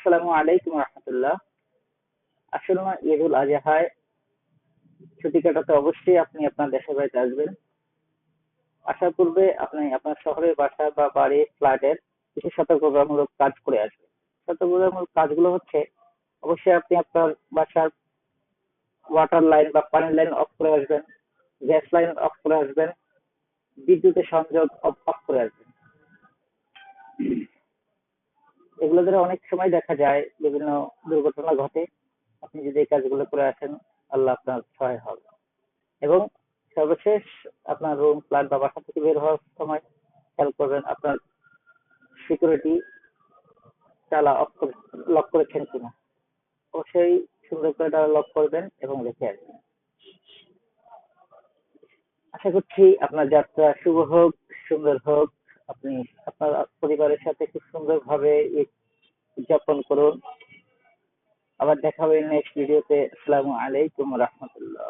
আসসালামু আলাইকুম রহমতুল্লাহ। আসলে ঈদুল আজহায় ছুটি কাটাতে অবশ্যই আপনি আপনার দেশের বাড়িতে আসবেন। আসার পূর্বে আপনি আপনার শহরের বাসা বা বাড়ির ফ্ল্যাটের কিছু সতর্কতামূলক কাজ করে আসবেন। সতর্কতামূলক কাজগুলো হচ্ছে, অবশ্যই আপনি আপনার বাসার ওয়াটার লাইন বা পানির লাইন অফ করে আসবেন গ্যাস লাইন অফ করে আসবেন, বিদ্যুতের সংযোগ অফ করে আসবেন। এগুলো দ্বারা অনেক সময় দেখা যায়, বিভিন্ন দুর্ঘটনা ঘটে। আপনি যদি এই কাজগুলো করে আসেন, আল্লাহ আপনার সহায় হবে। এবং সর্বশেষ আপনার রুম ফ্ল্যাট বা বাসা থেকে বের হওয়ার সময় খেয়াল করবেন, আপনার সিকিউরিটি তালা অফ করে লক করেছেন কিনা। অবশ্যই সুন্দর করে তালা লক করবেন এবং রেখে আসবেন। আশা করছি আপনার যাত্রা শুভ হোক, সুন্দর হোক। আপনি আপনার পরিবারের সাথে খুব সুন্দরভাবে ঈদ উদযাপন করুন। আবার দেখা হবে নেক্সট ভিডিওতে আসসালামু আলাইকুম রহমতুল্লাহ।